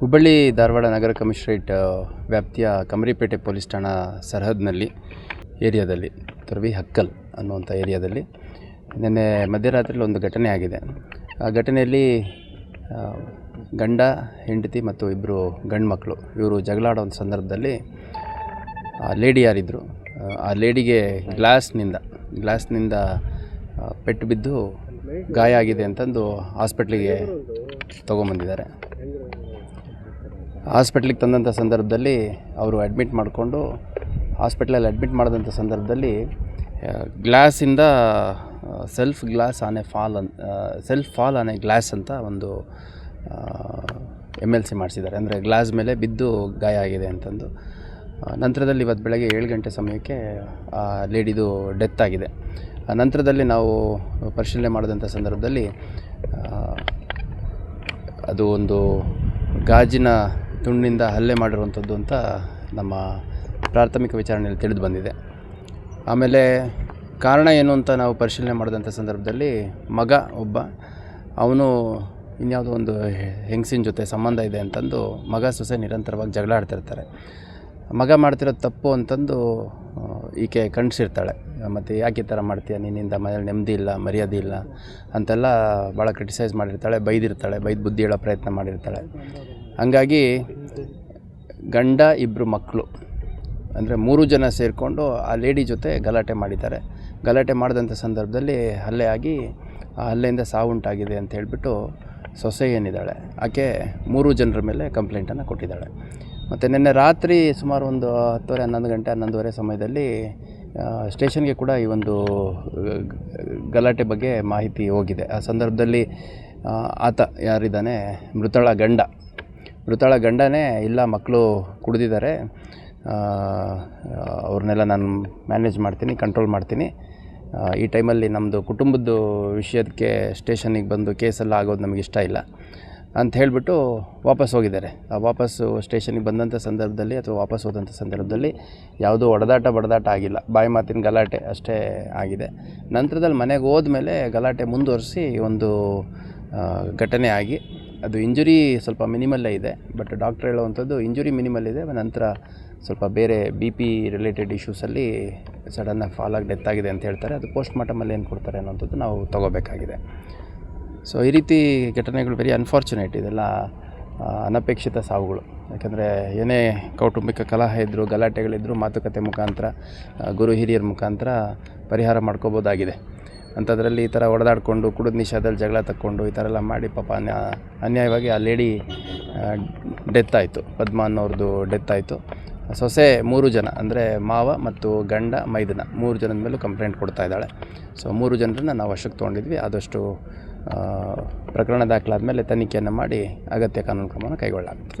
ಹುಬ್ಬಳ್ಳಿ ಧಾರವಾಡ ನಗರ commissionerate ವ್ಯಾಪ್ತಿಯ ಕಮರಿಪೇಟೆ police ಠಾಣಾ ಸರಹದ್ನಲ್ಲಿ ಏರಿಯಾದಲ್ಲಿ, ತುರ್ವಿ ಹಕ್ಕಲ್ ಅನ್ನುವಂಥ ಏರಿಯಾದಲ್ಲಿ ನಿನ್ನೆ ಮಧ್ಯರಾತ್ರಿಯಲ್ಲಿ ಒಂದು ಘಟನೆ ಆಗಿದೆ. ಆ ಘಟನೆಯಲ್ಲಿ ಗಂಡ, ಹೆಂಡತಿ ಮತ್ತು ಇಬ್ಬರು ಗಂಡು ಮಕ್ಕಳು ಇವರು ಜಗಳಾಡೋ ಒಂದು ಸಂದರ್ಭದಲ್ಲಿ ಆ ಲೇಡಿ ಯಾರಿದ್ದರು ಆ ಲೇಡಿಗೆ ಗ್ಲಾಸ್ನಿಂದ ಗ್ಲಾಸ್ನಿಂದ ಪೆಟ್ಟು ಬಿದ್ದು ಗಾಯ ಆಗಿದೆ ಅಂತಂದು ಹಾಸ್ಪಿಟ್ಲಿಗೆ ತೊಗೊಂಬಂದಿದ್ದಾರೆ. ಹಾಸ್ಪಿಟ್ಲಿಗೆ ತಂದಂಥ ಸಂದರ್ಭದಲ್ಲಿ ಅವರು ಅಡ್ಮಿಟ್ ಮಾಡಿಕೊಂಡು ಹಾಸ್ಪಿಟ್ಲಲ್ಲಿ ಅಡ್ಮಿಟ್ ಮಾಡಿದಂಥ ಸಂದರ್ಭದಲ್ಲಿ ಗ್ಲಾಸಿಂದ self glass on a fall on self fall on a glass ಅಂತ ಒಂದು ಎಂ ಎಲ್ ಸಿ ಮಾಡಿಸಿದ್ದಾರೆ. ಅಂದರೆ ಗ್ಲಾಸ್ ಮೇಲೆ ಬಿದ್ದು ಗಾಯ ಆಗಿದೆ ಅಂತಂದು. ನಂತರದಲ್ಲಿ ಇವತ್ತು ಬೆಳಗ್ಗೆ ಏಳು ಗಂಟೆ ಸಮಯಕ್ಕೆ ಆ ಲೇಡಿದು ಡೆತ್ ಆಗಿದೆ. ನಂತರದಲ್ಲಿ ನಾವು ಪರಿಶೀಲನೆ ಮಾಡಿದಂಥ ಸಂದರ್ಭದಲ್ಲಿ ಅದು ಒಂದು ಗಾಜಿನ ತುಂಡಿನಿಂದ ಹಲ್ಲೆ ಮಾಡಿರುವಂಥದ್ದು ಅಂತ ನಮ್ಮ ಪ್ರಾಥಮಿಕ ವಿಚಾರಣೆಯಲ್ಲಿ ತಿಳಿದು ಬಂದಿದೆ. ಆಮೇಲೆ ಕಾರಣ ಏನು ಅಂತ ನಾವು ಪರಿಶೀಲನೆ ಮಾಡಿದಂಥ ಸಂದರ್ಭದಲ್ಲಿ ಮಗ ಒಬ್ಬ, ಅವನು ಇನ್ಯಾವುದೋ ಒಂದು ಹೆಂಗಸಿನ ಜೊತೆ ಸಂಬಂಧ ಇದೆ ಅಂತಂದು ಮಗ ಸೊಸೆ ನಿರಂತರವಾಗಿ ಜಗಳ ಆಡ್ತಿರ್ತಾರೆ. ಮಗ ಮಾಡ್ತಿರೋ ತಪ್ಪು ಅಂತಂದು ಈಕೆ ಕಣ್ಸಿರ್ತಾಳೆ. ಮತ್ತು ಯಾಕೆ ಈ ಥರ ಮಾಡ್ತೀಯ? ನಿನ್ನಿಂದ ಮನೇಲಿ ನೆಮ್ಮದಿ ಇಲ್ಲ, ಮರ್ಯಾದೆ ಇಲ್ಲ ಅಂತೆಲ್ಲ ಭಾಳ ಕ್ರಿಟಿಸೈಸ್ ಮಾಡಿರ್ತಾಳೆ, ಬೈದಿರ್ತಾಳೆ, ಬೈದು ಬುದ್ಧಿ ಹೇಳೋ ಪ್ರಯತ್ನ ಮಾಡಿರ್ತಾಳೆ. ಹಂಗಾಗಿ ಗಂಡ ಇಬ್ಬರು ಮಕ್ಕಳು. ಅಂದರೆ ಮೂರು ಜನ ಸೇರಿಕೊಂಡು ಆ ಲೇಡಿ ಜೊತೆ ಗಲಾಟೆ ಮಾಡಿದ್ದಾರೆ. ಗಲಾಟೆ ಮಾಡಿದಂಥ ಸಂದರ್ಭದಲ್ಲಿ ಹಲ್ಲೆ ಆಗಿ ಆ ಹಲ್ಲೆಯಿಂದ ಸಾವುಂಟಾಗಿದೆ ಅಂತ ಹೇಳಿಬಿಟ್ಟು ಸೊಸೆ ಏನಿದ್ದಾಳೆ, ಆಕೆ ಮೂರು ಜನರ ಮೇಲೆ ಕಂಪ್ಲೇಂಟನ್ನು ಕೊಟ್ಟಿದ್ದಾಳೆ. ಮತ್ತು ನಿನ್ನೆ ರಾತ್ರಿ ಸುಮಾರು ಒಂದು ಹತ್ತುವರೆ, ಹನ್ನೊಂದು ಗಂಟೆ, ಹನ್ನೊಂದುವರೆ ಸಮಯದಲ್ಲಿ ಸ್ಟೇಷನ್ಗೆ ಕೂಡ ಈ ಒಂದು ಗಲಾಟೆ ಬಗ್ಗೆ ಮಾಹಿತಿ ಹೋಗಿದೆ. ಆ ಸಂದರ್ಭದಲ್ಲಿ ಆತ ಯಾರಿದ್ದಾನೆ, ಮೃತಳ ಗಂಡ. ಮೃತಳ ಗಂಡನೇ ಇಲ್ಲ, ಮಕ್ಕಳು ಕುಡಿದಿದ್ದಾರೆ. ಅವ್ರನ್ನೆಲ್ಲ ನಾನು ಮ್ಯಾನೇಜ್ ಮಾಡ್ತೀನಿ ಕಂಟ್ರೋಲ್ ಮಾಡ್ತೀನಿ. ಈ ಟೈಮಲ್ಲಿ ನಮ್ಮದು ಕುಟುಂಬದ ವಿಷಯಕ್ಕೆ ಸ್ಟೇಷನಿಗೆ ಬಂದು ಕೇಸೆಲ್ಲ ಆಗೋದು ನಮಗೆ ಇಷ್ಟ ಇಲ್ಲ ಅಂತ ಹೇಳಿಬಿಟ್ಟು ವಾಪಸ್ ಹೋಗಿದ್ದಾರೆ. ಆ ವಾಪಸ್ಸು ಸ್ಟೇಷನಿಗೆ ಬಂದಂಥ ಸಂದರ್ಭದಲ್ಲಿ ಅಥವಾ ವಾಪಸ್ ಹೋದಂಥ ಸಂದರ್ಭದಲ್ಲಿ ಯಾವುದೂ ಹೊಡೆದಾಟ ಬಡದಾಟ ಆಗಿಲ್ಲ. ಬಾಯಿ ಮಾತಿನ ಗಲಾಟೆ ಅಷ್ಟೇ ಆಗಿದೆ. ನಂತರದಲ್ಲಿ ಮನೆಗೆ ಹೋದ್ಮೇಲೆ ಗಲಾಟೆ ಮುಂದುವರಿಸಿ ಒಂದು ಘಟನೆ ಆಗಿ ಅದು ಇಂಜುರಿ ಸ್ವಲ್ಪ ಮಿನಿಮಲ್ಲೇ ಇದೆ, ಬಟ್ ಡಾಕ್ಟ್ರ್ ಹೇಳುವಂಥದ್ದು ಇಂಜುರಿ ಮಿನಿಮಲ್ ಇದೆ, ನಂತರ ಸ್ವಲ್ಪ ಬೇರೆ ಬಿ ಪಿ ರಿಲೇಟೆಡ್ ಇಶ್ಯೂಸಲ್ಲಿ ಸಡನ್ನಾಗಿ ಫಾಲಾಗಿ ಡೆತ್ ಆಗಿದೆ ಅಂತ ಹೇಳ್ತಾರೆ, ಅದು ಪೋಸ್ಟ್ ಮಾರ್ಟಮಲ್ಲಿ ಏನು ಕೊಡ್ತಾರೆ ಅನ್ನೋಂಥದ್ದು ನಾವು ತಗೋಬೇಕಾಗಿದೆ. ಸೊ ಈ ರೀತಿ ಘಟನೆಗಳು ವೆರಿ ಅನ್ಫಾರ್ಚುನೇಟ್ ಇದೆಲ್ಲ ಅನಪೇಕ್ಷಿತ ಸಾವುಗಳು. ಯಾಕಂದರೆ ಏನೇ ಕೌಟುಂಬಿಕ ಕಲಹ ಇದ್ದರೂ ಗಲಾಟೆಗಳಿದ್ದರೂ ಮಾತುಕತೆ ಮುಖಾಂತರ ಗುರು ಹಿರಿಯರ ಮುಖಾಂತರ ಪರಿಹಾರ ಮಾಡ್ಕೋಬೋದಾಗಿದೆ. ಅಂಥದ್ರಲ್ಲಿ ಈ ಥರ ಹೊಡೆದಾಡಿಕೊಂಡು ಕುಡಿದ ನಿಷಾದಲ್ಲಿ ಜಗಳ ತಕ್ಕೊಂಡು ಈ ಥರ ಎಲ್ಲ ಮಾಡಿ ಪಾಪ ಅನ್ಯಾ, ಅನ್ಯಾಯವಾಗಿ ಆ ಲೇಡಿ ಡೆತ್ ಆಯಿತು. ಪದ್ಮ ಅನ್ನೋರ್ದು ಡೆತ್ ಆಯಿತು. ಸೊಸೆ ಮೂರು ಜನ, ಅಂದರೆ ಮಾವ ಮತ್ತು ಗಂಡ ಮೈದನ. ಮೂರು ಜನದ ಮೇಲೂ ಕಂಪ್ಲೇಂಟ್ ಕೊಡ್ತಾ ಇದ್ದಾಳೆ. ಸೊ ಮೂರು ಜನರನ್ನು ನಾವು ವಶಕ್ಕೆ ತೊಗೊಂಡಿದ್ವಿ. ಆದಷ್ಟು ಪ್ರಕರಣ ದಾಖಲಾದ ಮೇಲೆ ತನಿಖೆಯನ್ನು ಮಾಡಿ ಅಗತ್ಯ ಕಾನೂನು ಕ್ರಮವನ್ನು ಕೈಗೊಳ್ಳಲಾಗುತ್ತೆ.